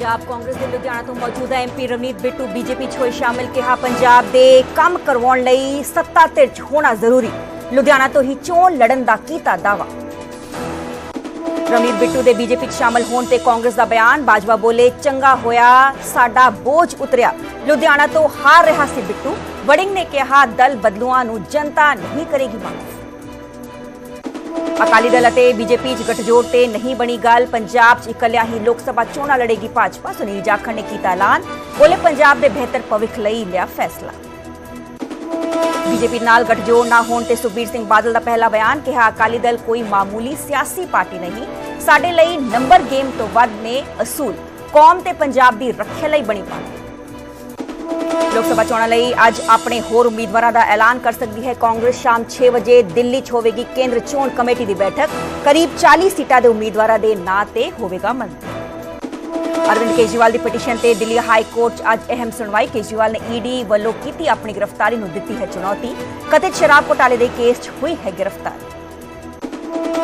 ਪੰਜਾਬ ਕਾਂਗਰਸ ਦੇ ਲੁਧਿਆਣਾ ਤੋਂ ਮੌਜੂਦਾ ਐਮਪੀ ਰਵਨੀਤ ਬਿੱਟੂ, ਬੀਜੇਪੀ 'ਚ ਹੋਏ ਸ਼ਾਮਿਲ ਕਿਹਾ ਪੰਜਾਬ ਦੇ ਕੰਮ ਕਰਵਾਉਣ ਲਈ ਸੱਤਾ ਧਿਰ ਹੋਣਾ ਜ਼ਰੂਰੀ। ਲੁਧਿਆਣਾ ਤੋਂ ਹੀ ਚੋਣ ਲੜਨ ਦਾ ਕੀਤਾ ਦਾਵਾ ਰਵਨੀਤ ਬਿੱਟੂ ਦੇ ਬੀਜੇਪੀ 'ਚ ਸ਼ਾਮਲ ਹੋਣ ਤੇ ਕਾਂਗਰਸ ਦਾ ਬਿਆਨ, ਬਾਜਵਾ ਬੋਲੇ, ਚੰਗਾ ਹੋਇਆ, ਸਾਡਾ ਬੋਝ ਉਤਰਿਆ। ਲੁਧਿਆਣਾ ਤੋਂ ਹਾਰ ਰਿਹਾ ਸੀ ਬਿੱਟੂ। ਵੜਿੰਗ ਨੇ ਕਿਹਾ, ਦਲ ਬਦਲੂਆਂ ਨੂੰ ਜਨਤਾ ਨਹੀਂ ਕਰੇਗੀ ਮੰਗ। ਅਕਾਲੀ ਦਲ ਅਤੇ ਬੀਜੇਪੀ 'ਚ ਗਠਜੋੜ ਤੇ ਨਹੀਂ ਬਣੀ ਗੱਲ। ਪੰਜਾਬ 'ਚ ਇਕੱਲਿਆਂ ਹੀ ਲੋਕ ਸਭਾ ਚੋਣਾਂ ਲੜੇਗੀ ਭਾਜਪਾ। ਸੁਨੀਲ ਜਾਖੜ ਨੇ ਕੀਤਾ ਐਲਾਨ। ਬੋਲੇ ਪੰਜਾਬ ਦੇ ਬਿਹਤਰ ਭਵਿੱਖ ਲਈ ਲਿਆ ਫੈਸਲਾ। ਬੀਜੇਪੀ ਨਾਲ ਗਠਜੋੜ ਨਾ ਹੋਣ ਤੇ ਸੁਖਬੀਰ ਸਿੰਘ ਬਾਦਲ ਦਾ ਪਹਿਲਾ ਬਿਆਨ ਕਿਹਾ, ਅਕਾਲੀ ਦਲ ਕੋਈ ਮਾਮੂਲੀ ਸਿਆਸੀ ਪਾਰਟੀ ਨਹੀਂ। ਸਾਡੇ ਲਈ ਨੰਬਰ ਗੇਮ ਤੋਂ ਵੱਧ ਨੇ ਅਸੂਲ। ਕੌਮ ਤੇ ਪੰਜਾਬ ਦੀ ਰੱਖਿਆ ਲਈ ਬਣੀ ਪਾਰਟੀ। ਲੋਕ ਸਭਾ ਚੋਣਾਂ ਲਈ ਅੱਜ ਆਪਣੇ ਹੋਰ ਉਮੀਦਵਾਰਾਂ ਦਾ ਐਲਾਨ ਕਰ ਸਕਦੀ ਹੈ ਕਾਂਗਰਸ। ਸ਼ਾਮ 6 ਵਜੇ ਦਿੱਲੀ 'ਚ ਹੋਵੇਗੀ ਕੇਂਦਰ ਚੋਣ ਕਮੇਟੀ ਦੀ ਬੈਠਕ। ਕਰੀਬ 40 ਸੀਟਾਂ ਦੇ ਉਮੀਦਵਾਰਾਂ ਦੇ ਨਾਂ ਤੇ ਹੋਵੇਗਾ ਮੰਤਵ ਅਰਵਿੰਦ ਕੇਜਰੀਵਾਲ ਦੀ ਪਟੀਸ਼ਨ ਤੇ ਦਿੱਲੀ ਹਾਈ ਕੋਰਟ 'ਚ ਅੱਜ ਅਹਿਮ ਸੁਣਵਾਈ। ਕੇਜਰੀਵਾਲ ਨੇ ਈਡੀ ਵੱਲੋਂ ਕੀਤੀ ਆਪਣੀ ਗ੍ਰਿਫਤਾਰੀ ਨੂੰ ਦਿੱਤੀ ਹੈ ਚੁਣੌਤੀ। ਕਥਿਤ ਸ਼ਰਾਬ ਘੋਟਾਲੇ ਦੇ ਕੇਸ 'ਚ ਹੋਈ ਹੈ ਗ੍ਰਿਫਤਾਰੀ।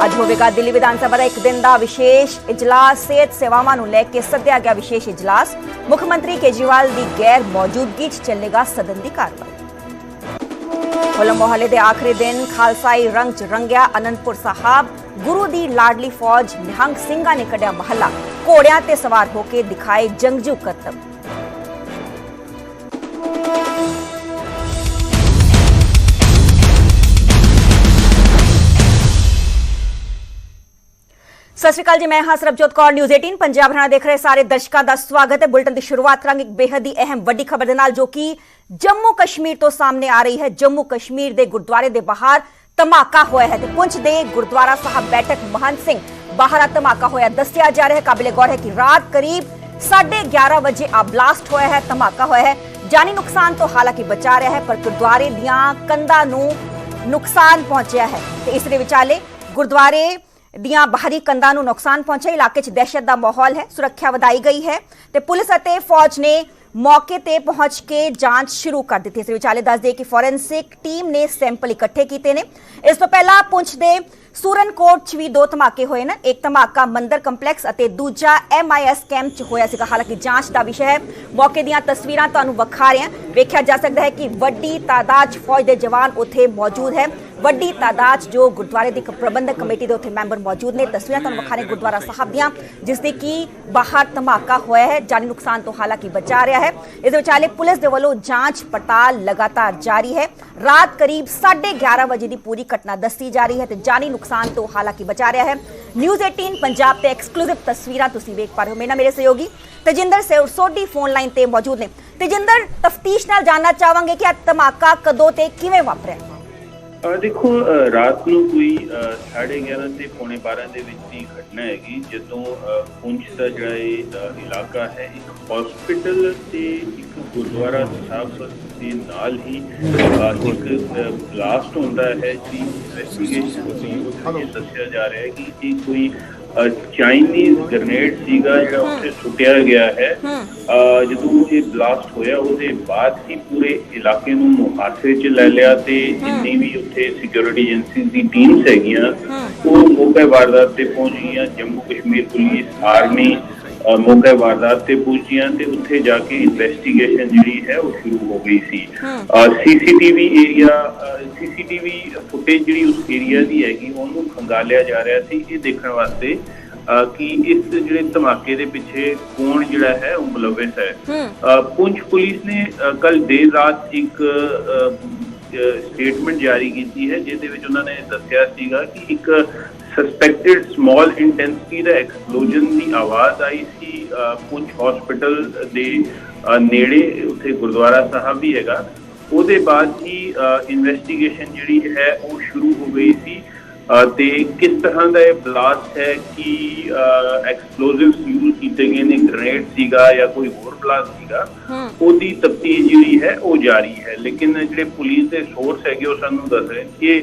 ਅੱਜ ਹੋਵੇਗਾ ਦਿੱਲੀ ਵਿਧਾਨ ਸਭਾ ਦਾ ਇੱਕ ਦਿਨ ਦਾ ਵਿਸ਼ੇਸ਼ ਇਜਲਾਸ, ਸਿਹਤ ਸੇਵਾਵਾਂ ਨੂੰ ਲੈ ਕੇ ਸੱਦਿਆ ਗਿਆ ਵਿਸ਼ੇਸ਼ ਇਜਲਾਸ। ਮੁੱਖ ਮੰਤਰੀ ਕੇਜਰੀਵਾਲ ਦੀ ਗੈਰ ਮੌਜੂਦਗੀ 'ਚ ਚੱਲੇਗਾ ਸਦਨ ਦੀ ਕਾਰਵਾਈ। ਹੋਲਾ ਮੁਹੱਲੇ ਦੇ ਆਖਰੀ ਦਿਨ ਖਾਲਸਾਈ ਰੰਗ 'ਚ ਰੰਗਿਆ ਅਨੰਦਪੁਰ ਸਾਹਿਬ। ਗੁਰੂ ਦੀ ਲਾਡਲੀ ਫੌਜ ਨਿਹੰਗ ਸਿੰਘਾਂ ਨੇ ਕੱਢਿਆ ਮਹੱਲਾ। ਘੋੜਿਆਂ ਤੇ ਸਵਾਰ ਹੋ ਕੇ ਦਿਖਾਏ ਜੰਗਜੂ ਕਰਤਬ। ਸਤਿ ਸ਼੍ਰੀ ਅਕਾਲ ਜੀ, ਮੈਂ ਹਾਂ ਸਰਬਜੋਤ ਕੌਰ ਨਿਊਜ਼ 18 ਪੰਜਾਬ ਹਰਿਆਣਾ ਦੇਖ ਰਹੇ ਸਾਰੇ ਦਰਸ਼ਕਾਂ ਦਾ ਸਵਾਗਤ ਹੈ। ਬੁਲਟਨ ਦੀ ਸ਼ੁਰੂਆਤ ਕਰਾਂਗੇ ਇੱਕ ਬੇहद ਹੀ ਅਹਿਮ, ਵੱਡੀ ਖਬਰ ਦੇ ਨਾਲ, ਜੋ ਕਿ ਜੰਮੂ ਕਸ਼ਮੀਰ ਤੋਂ ਸਾਹਮਣੇ ਆ ਰਹੀ ਹੈ। ਜੰਮੂ ਕਸ਼ਮੀਰ ਦੇ ਗੁਰਦੁਆਰੇ ਦੇ ਬਾਹਰ ਧਮਾਕਾ ਹੋਇਆ ਹੈ ਤੇ ਪੁੰਛ ਦੇ ਗੁਰਦੁਆਰਾ ਸਾਹਿਬ ਬੈਠਕ ਮਹੰਤ ਸਿੰਘ ਬਾਹਰ ਧਮਾਕਾ ਹੋਇਆ। ਦੱਸਿਆ ਜਾ ਰਿਹਾ ਹੈ, ਕਾਬਿਲੇ ਗੌਰ ਹੈ ਕਿ ਰਾਤ ਕਰੀਬ 11:30 ਵਜੇ ਆ ਬਲਾਸਟ ਹੋਇਆ ਹੈ, ਧਮਾਕਾ ਹੋਇਆ ਹੈ। ਜਾਨੀ ਨੁਕਸਾਨ ਤੋਂ ਹਾਲਾਂਕਿ ਬਚਾ ਰਿਹਾ ਹੈ, ਪਰ ਗੁਰਦੁਆਰੇ ਦੀਆਂ ਕੰਧਾਂ ਨੂੰ ਨੁਕਸਾਨ ਪਹੁੰਚਿਆ ਹੈ। ਤੇ ਇਸ ਦੇ ਵਿਚਾਲੇ ਗੁਰਦੁਆਰੇ ਦੀਆਂ ਬਾਹਰੀ ਕੰਧਾਂ ਨੂੰ ਨੁਕਸਾਨ ਪਹੁੰਚਿਆ। ਇਲਾਕੇ 'ਚ ਦਹਿਸ਼ਤ ਦਾ ਮਾਹੌਲ ਹੈ, ਸੁਰੱਖਿਆ ਵਧਾਈ ਗਈ ਹੈ ਤੇ ਪੁਲਿਸ ਅਤੇ ਫੌਜ ਨੇ ਮੌਕੇ ਤੇ ਪਹੁੰਚ ਕੇ ਜਾਂਚ ਸ਼ੁਰੂ ਕਰ ਦਿੱਤੀ। ਇਸ ਵਿਚਾਲੇ ਦੱਸ ਦੇ ਕਿ ਫੋਰੈਂਸਿਕ ਟੀਮ ਨੇ ਸੈਂਪਲ ਇਕੱਠੇ ਕੀਤੇ ਨੇ। ਇਸ ਤੋਂ ਪਹਿਲਾਂ ਪੁੰਛ ਦੇ ਸੂਰਨਕੋਟ 'ਚ ਵੀ ਦੋ ਧਮਾਕੇ ਹੋਏ ਨੇ। ਇੱਕ ਧਮਾਕਾ ਮੰਦਰ ਕੰਪਲੈਕਸ ਅਤੇ ਦੂਜਾ ਐਮਆਈਐਸ ਕੈਂਪ 'ਚ ਹੋਇਆ ਸੀਗਾ। ਹਾਲਾਂਕਿ ਜਾਂਚ ਦਾ ਵਿਸ਼ਾ ਹੈ, ਮੌਕੇ ਦੀਆਂ ਤਸਵੀਰਾਂ ਤੁਹਾਨੂੰ ਵਿਖਾ ਰਹੇ ਹਾਂ। ਵੇਖਿਆ ਜਾ ਸਕਦਾ ਹੈ ਕਿ ਵੱਡੀ ਤਾਦਾਦ 'ਚ ਫੌਜ ਦੇ ਜਵਾਨ ਉੱਥੇ ਮੌਜੂਦ ਹੈ। ਵੱਡੀ ਤਾਦਾਦ ਜੋ ਗੁਰਦੁਆਰੇ ਦੀ ਇੱਕ ਪ੍ਰਬੰਧਕ ਕਮੇਟੀ ਦੇ ਉੱਥੇ ਮੈਂਬਰ ਮੌਜੂਦ ਨੇ, ਤਸਵੀਰਾਂ ਤੁਹਾਨੂੰ ਵਿਖਾਣੇ ਗੁਰਦੁਆਰਾ ਸਾਹਿਬ ਦੀਆਂ, ਜਿਸ ਦੇ ਕਿ ਬਾਹਰ ਧਮਾਕਾ ਹੋਇਆ ਹੈ, ਜਾਨੀ ਨੁਕਸਾਨ ਤੋਂ ਹਾਲਾਂਕਿ ਬਚਾ ਰਿਹਾ ਹੈ। ਇਸ ਦੇ ਵਿਚਾਲੇ ਪੁਲਿਸ ਦੇ ਵੱਲੋਂ ਜਾਂਚ ਪੜਤਾਲ ਲਗਾਤਾਰ ਜਾਰੀ ਹੈ। ਰਾਤ ਕਰੀਬ 11:30 ਵਜੇ ਦੀ ਪੂਰੀ ਘਟਨਾ ਦੱਸੀ ਜਾ ਰਹੀ ਹੈ ਤੇ ਜਾਨੀ ਨੁਕਸਾਨ ਤੋਂ ਹਾਲਾਂਕਿ ਬਚਾ ਰਿਹਾ ਹੈ। ਨਿਊਜ਼ 18 ਪੰਜਾਬ ਤੇ ਐਕਸਕਲੂਸਿਵ ਤਸਵੀਰਾਂ ਤੁਸੀਂ ਵੇਖ ਪਾ ਰਹੇ ਹੋ। ਮੇਰੇ ਨਾਲ ਮੇਰੇ ਸਹਿਯੋਗੀ ਤਜਿੰਦਰ ਸੇਵ ਸੋਢੀ ਫੋਨ ਲਾਈਨ ਤੇ ਮੌਜੂਦ ਨੇ। ਤਜਿੰਦਰ, ਤਫਤੀਸ਼ ਨਾਲ ਜਾਨਣਾ ਚਾਹਾਂਗੇ ਕਿ ਇਹ ਧਮਾਕਾ ਕਦੋਂ ਤੇ ਕਿਵੇਂ ਵਾਪਰਿਆ? ਦੇਖੋ ਰਾਤ ਨੂੰ ਕੋਈ, ਅਹ 11:30 ਤੇ ਪੌਣੇ 12 ਦੇ ਵਿੱਚ ਦੀ ਘਟਨਾ ਹੈਗੀ, ਜਦੋਂ ਪੁੰਛ ਦਾ ਜਿਹੜਾ ਇਹ ਇਲਾਕਾ ਹੈ, ਇੱਕ ਹਸਪੀਟਲ ਤੇ ਇੱਕ ਗੁਰਦੁਆਰਾ ਸਾਹਿਬ ਦੇ ਨਾਲ ਹੀ ਇੱਕ ਬਲਾਸਟ ਹੁੰਦਾ ਹੈ, ਜੀ ਇਨਵੈਸਟੀਗੇਸ਼ਨ ਤੋਂ ਦੱਸਿਆ ਜਾ ਰਿਹਾ ਹੈ ਕਿ ਇਹ ਕੋਈ ਚਾਈਨੀਜ਼ ਗ੍ਰਨੇਡ ਸੀਗਾ ਜਿਹੜਾ ਉੱਥੇ ਸੁੱਟਿਆ ਗਿਆ ਹੈ। ਜਦੋਂ ਇਹ ਬਲਾਸਟ ਹੋਇਆ ਉਹਦੇ ਬਾਅਦ ਹੀ ਪੂਰੇ ਇਲਾਕੇ ਨੂੰ ਮੁਹਾਸੇ 'ਚ ਲੈ ਲਿਆ ਤੇ ਜਿੰਨੀ ਵੀ ਉੱਥੇ ਸਿਕਿਉਰਿਟੀ ਏਜੰਸੀ ਦੀ ਟੀਮਸ ਹੈਗੀਆਂ ਉਹ ਮੌਕੇ ਵਾਰਦਾਤ ਤੇ ਪਹੁੰਚ ਗਈਆਂ। ਜੰਮੂ ਕਸ਼ਮੀਰ ਪੁਲਿਸ ਆਰਮੀ ਮੌਕੇ ਵਾਰਦਾਤ ਤੇ ਪਹੁੰਚੀਆਂ ਤੇ ਉੱਥੇ ਜਾ ਕੇ ਇਨਵੈਸਟੀਗੇਸ਼ਨ ਜਿਹੜੀ ਹੈ ਉਹ ਸ਼ੁਰੂ ਹੋ ਗਈ ਸੀ। ਸੀਸੀਟੀਵੀ ਏਰੀਆ ਸੀਸੀਟੀਵੀ ਫੁਟੇਜ ਜਿਹੜੀ ਉਸ ਏਰੀਆ ਦੀ ਹੈਗੀ ਉਹਨੂੰ ਖੰਗਾਲਿਆ ਜਾ ਰਿਹਾ ਸੀ। ਇਹ ਦੇਖਣ ਵਾਸਤੇ ਕਿ ਇਸ ਜਿਹੜੇ ਧਮਾਕੇ ਦੇ ਪਿੱਛੇ ਕੌਣ ਜਿਹੜਾ ਹੈ ਉਹ ਮੁਲਵਿਸ ਹੈ। ਪੁੰਛ ਪੁਲਿਸ ਨੇ ਕੱਲ ਦੇਰ ਰਾਤ ਇੱਕ ਸਟੇਟਮੈਂਟ ਜਾਰੀ ਕੀਤੀ ਹੈ ਜਿਹਦੇ ਵਿੱਚ ਉਹਨਾਂ ਨੇ ਦੱਸਿਆ ਸੀਗਾ ਕਿ ਇੱਕ ਸਸਪੈਕਟਡ ਸਮਾਲ ਇੰਟੈਂਸਿਟੀ ਦਾ ਐਕਸਪਲੋਜਨ ਦੀ ਆਵਾਜ਼ ਆਈ ਸੀ ਅਹ ਪੁੰਛ ਹਸਪੀਟਲ ਦੇ ਨੇੜੇ ਉੱਥੇ ਗੁਰਦੁਆਰਾ ਸਾਹਿਬ ਵੀ ਹੈਗਾ ਉਹਦੇ ਬਾਅਦ ਹੀ ਇਨਵੈਸਟੀਗੇਸ਼ਨ ਜਿਹੜੀ ਹੈ ਉਹ ਸ਼ੁਰੂ ਹੋ ਗਈ ਸੀ ਤੇ ਕਿਸ ਤਰ੍ਹਾਂ ਦਾ ਇਹ ਬਲਾਸਟ ਹੈ ਕਿ ਐਕਸਪਲੋਸਿਵਸ ਯੂਜ਼ ਕੀਤੇ ਗਏ ਨੇ? ਗ੍ਰੇਨੇਡ ਸੀਗਾ ਜਾਂ ਕੋਈ ਹੋਰ ਬਲਾਸਟ ਸੀਗਾ? ਉਹਦੀ ਤਫਤੀਸ਼ ਜਿਹੜੀ ਹੈ ਉਹ ਜਾਰੀ ਹੈ। ਲੇਕਿਨ ਜਿਹੜੇ ਪੁਲਿਸ ਦੇ ਸੋਰਸ ਹੈਗੇ ਉਹ ਸਾਨੂੰ ਦੱਸ ਰਹੇ ਕਿ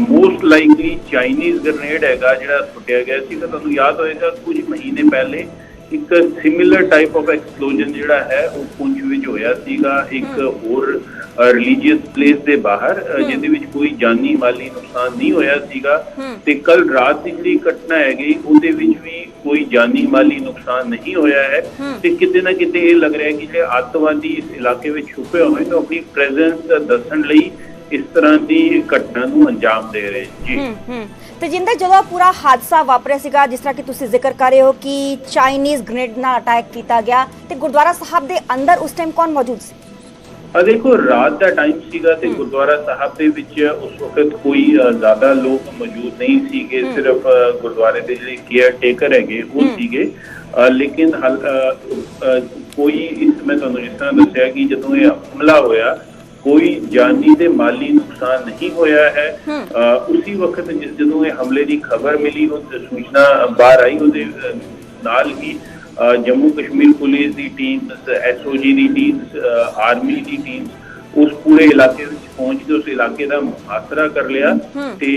ਮੋਸਟ ਲਾਈਕਲੀ ਚਾਈਨੀਜ਼ ਗ੍ਰੇਨੇਡ ਹੈਗਾ ਜਿਹੜਾ ਸੁੱਟਿਆ ਗਿਆ ਸੀਗਾ। ਤੁਹਾਨੂੰ ਯਾਦ ਹੋਏਗਾ ਕੁਝ ਮਹੀਨੇ ਪਹਿਲੇ ਇੱਕ ਸਿਮਿਲਰ ਟਾਈਪ ਆਫ ਐਕਸਪਲੋਜਨ ਜਿਹੜਾ ਹੈ ਉਹ ਪੁੰਛ ਵਿੱਚ ਹੋਇਆ ਸੀਗਾ। ਇੱਕ ਹੋਰ ਰਿਲੀਜੀਅਸ ਪਲੇਸ ਦੇ ਬਾਹਰ ਜਿਹਦੇ ਵਿੱਚ ਕੋਈ ਜਾਨੀ ਮਾਲੀ ਨੁਕਸਾਨ ਨਹੀਂ ਹੋਇਆ ਸੀਗਾ। ਤੇ ਕੱਲ ਰਾਤ ਦੀ ਜਿਹੜੀ ਘਟਨਾ ਹੈਗੀ ਉਹਦੇ ਵਿੱਚ ਵੀ ਕੋਈ ਜਾਨੀ ਮਾਲੀ ਨੁਕਸਾਨ ਨਹੀਂ ਹੋਇਆ ਹੈ। ਤੇ ਕਿਤੇ ਨਾ ਕਿਤੇ ਇਹ ਲੱਗ ਰਿਹਾ ਕਿ ਜਿਹੜੇ ਅੱਤਵਾਦੀ ਇਸ ਇਲਾਕੇ ਵਿੱਚ ਛੁਪੇ ਹੋਏ ਨੇ ਆਪਣੀ ਪ੍ਰੈਜ਼ੈਂਸ ਦੱਸਣ ਲਈ ਇਸ ਤਰ੍ਹਾਂ ਦੀ ਘਟਨਾ ਨੂੰ ਅੰਜਾਮ ਦੇ ਰਹੇ ਜੀ। ਤੇਜਿੰਦਰ ਜਦੋਂ ਪੂਰਾ ਹਾਦਸਾ ਵਾਪਰਿਆ ਸੀਗਾ ਜਿਸ ਤਰ੍ਹਾਂ ਕਿ ਤੁਸੀਂ ਜ਼ਿਕਰ ਕਰ ਰਹੇ ਹੋ ਕਿ ਚਾਈਨੀਜ਼ ਗ੍ਰੇਨੇਡ ਨਾਲ ਅਟੈਕ ਕੀਤਾ ਗਿਆ ਤੇ ਗੁਰਦੁਆਰਾ ਸਾਹਿਬ ਦੇ ਅੰਦਰ ਉਸ ਟਾਈਮ ਕੌਣ ਮੌਜੂਦ ਸੀ? ਆ ਦੇਖੋ ਰਾਤ ਦਾ ਟਾਈਮ ਸੀਗਾ ਤੇ ਗੁਰਦੁਆਰਾ ਸਾਹਿਬ ਦੇ ਵਿੱਚ ਉਸ ਵਕਤ ਕੋਈ ਜ਼ਿਆਦਾ ਲੋਕ ਮੌਜੂਦ ਨਹੀਂ ਸੀਗੇ ਸਿਰਫ ਗੁਰਦੁਆਰੇ ਦੇ ਜਿਹੜੇ ਕੇਅਰ ਟੇਕਰ ਹੈਗੇ ਉਹ ਸੀਗੇ। ਲੇਕਿਨ ਕੋਈ ਇਸ ਮੈਂ ਤੁਹਾਨੂੰ ਜਿਸ ਤਰ੍ਹਾਂ ਦੱਸਿਆ ਕਿ ਜਦੋਂ ਇਹ ਹਮਲਾ ਹੋਇਆ ਕੋਈ ਜਾਨੀ ਤੇ ਮਾਲੀ ਨੁਕਸਾਨ ਨਹੀਂ ਹੋਇਆ ਹੈ। ਉਸੇ ਵਕਤ ਜਦੋਂ ਇਹ ਹਮਲੇ ਦੀ ਖਬਰ ਮਿਲੀ ਉਹ ਸੂਚਨਾ ਬਾਹਰ ਆਈ ਉਹਦੇ ਨਾਲ ਹੀ ਜੰਮੂ ਕਸ਼ਮੀਰ ਪੁਲਿਸ ਦੀ ਟੀਮ ਐਸਓਜੀ ਦੀ ਟੀਮ ਆਰਮੀ ਦੀ ਟੀਮ ਉਸ ਪੂਰੇ ਇਲਾਕੇ ਵਿੱਚ ਪਹੁੰਚ ਕੇ ਉਸ ਇਲਾਕੇ ਦਾ ਮੁਹਾਸਰਾ ਕਰ ਲਿਆ। ਤੇ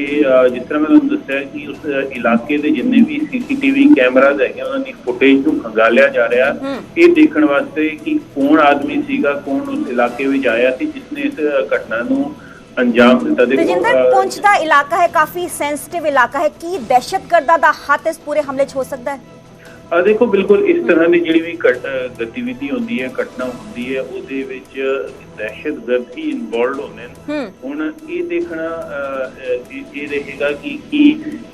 ਜਿਸ ਤਰ੍ਹਾਂ ਮੈਂ ਤੁਹਾਨੂੰ ਦੱਸਿਆ ਕਿ ਉਸ ਇਲਾਕੇ ਦੇ ਜਿੰਨੇ ਵੀ ਸੀਸੀਟੀਵੀ ਕੈਮਰਾਜ਼ ਹੈਗੇ ਉਹਨਾਂ ਦੀ ਫੁਟੇਜ ਨੂੰ ਖੰਗਾਲਿਆ ਜਾ ਰਿਹਾ। ਇਹ ਦੇਖਣ ਵਾਸਤੇ ਕਿ ਕੌਣ ਆਦਮੀ ਸੀਗਾ ਕੌਣ ਉਸ ਇਲਾਕੇ ਵਿੱਚ ਆਇਆ ਸੀ ਜਿਸ ਨੇ ਇਸ ਘਟਨਾ ਨੂੰ ਅੰਜਾਮ ਦਿੱਤਾ। ਦੇਖੋ ਤੇਜਿੰਦਰ ਅ, ਪੁੰਛ ਦਾ ਇਲਾਕਾ ਹੈ ਕਾਫੀ ਸੈਂਸਿਟਿਵ ਇਲਾਕਾ ਹੈ। ਕੀ ਦਹਿਸ਼ਤਗਰਦਾਂ ਦਾ ਹੱਥ ਇਸ ਪੂਰੇ ਹਮਲੇ 'ਚ ਹੋ ਸਕਦਾ ਹੈ? ਆ ਦੇਖੋ ਬਿਲਕੁਲ ਇਸ ਤਰ੍ਹਾਂ ਦੀ ਜਿਹੜੀ ਵੀ ਗਤੀਵਿਧੀ ਹੁੰਦੀ ਹੈ ਘਟਨਾ ਹੁੰਦੀ ਹੈ ਉਹਦੇ ਵਿੱਚ ਦਹਿਸ਼ਤਗਰਦ ਹੀ ਇਨਵੋਲਡ ਹੁੰਦੇ ਨੇ ਹੁਣ ਇਹ ਦੇਖਣਾ ਇਹ ਰਹੇਗਾ ਕਿ ਕੀ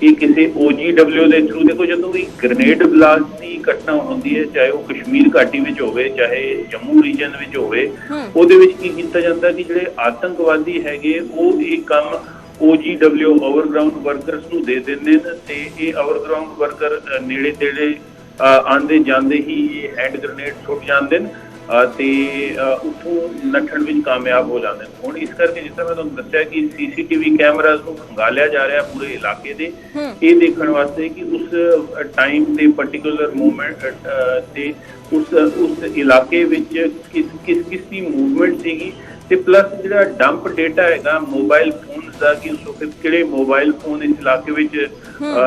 ਇਹ ਕਿਸੇ OGW ਦੇ ਥਰੂ ਦੇਖੋ ਜਦੋਂ ਵੀ ਗ੍ਰੇਨੇਡ ਬਲਾਸਟ ਦੀ ਘਟਨਾ ਹੁੰਦੀ ਹੈ ਚਾਹੇ ਉਹ ਕਸ਼ਮੀਰ ਘਾਟੀ ਵਿੱਚ ਹੋਵੇ ਚਾਹੇ ਜੰਮੂ ਰੀਜਨ ਵਿੱਚ ਹੋਵੇ। ਉਹਦੇ ਵਿੱਚ ਕੀ ਕੀਤਾ ਜਾਂਦਾ ਕਿ ਜਿਹੜੇ ਆਤੰਕਵਾਦੀ ਹੈਗੇ ਉਹ ਇਹ ਕੰਮ OGW ਓਵਰਗਰਾਉਂਡ ਵਰਕਰਸ ਨੂੰ ਦੇ ਦਿੰਦੇ ਨੇ ਤੇ ਇਹ ਓਵਰਗਰਾਉਂਡ ਵਰਕਰ ਨੇੜੇ ਤੇੜੇ ਆਂਦੇ ਜਾਂਦੇ ਹੀ ਇਹ ਹੈਂਡ ਗ੍ਰੇਨੇਡ ਸੁੱਟ ਜਾਂਦੇ ਨੇ ਤੇ ਉੱਥੋਂ ਨੱਠਣ ਵਿੱਚ ਕਾਮਯਾਬ ਹੋ ਜਾਂਦੇ ਨੇ ਹੁਣ ਇਸ ਕਰਕੇ ਜਿਸ ਤਰ੍ਹਾਂ ਮੈਂ ਤੁਹਾਨੂੰ ਦੱਸਿਆ ਕਿ ਸੀਸੀਟੀਵੀ ਕੈਮਰਾਜ਼ ਨੂੰ ਖੰਗਾਲਿਆ ਜਾ ਰਿਹਾ ਪੂਰੇ ਇਲਾਕੇ ਦੇ। ਇਹ ਦੇਖਣ ਵਾਸਤੇ ਕਿ ਉਸ ਟਾਈਮ ਤੇ ਪਾਰਟਿਕੂਲਰ ਮੂਵਮੈਂਟ ਤੇ ਉਸ ਉਸ ਇਲਾਕੇ ਵਿੱਚ ਕਿਸ ਕਿਸ ਕਿਸ ਦੀ ਮੂਵਮੈਂਟ ਸੀਗੀ ਤੇ ਪਲੱਸ ਜਿਹੜਾ ਡੰਪ ਡੇਟਾ ਹੈਗਾ ਮੋਬਾਈਲ ਫੋਨਸ ਦਾ ਕਿ ਉਸ ਵਕਤ ਕਿਹੜੇ ਮੋਬਾਈਲ ਫੋਨ ਇਸ ਇਲਾਕੇ ਵਿੱਚ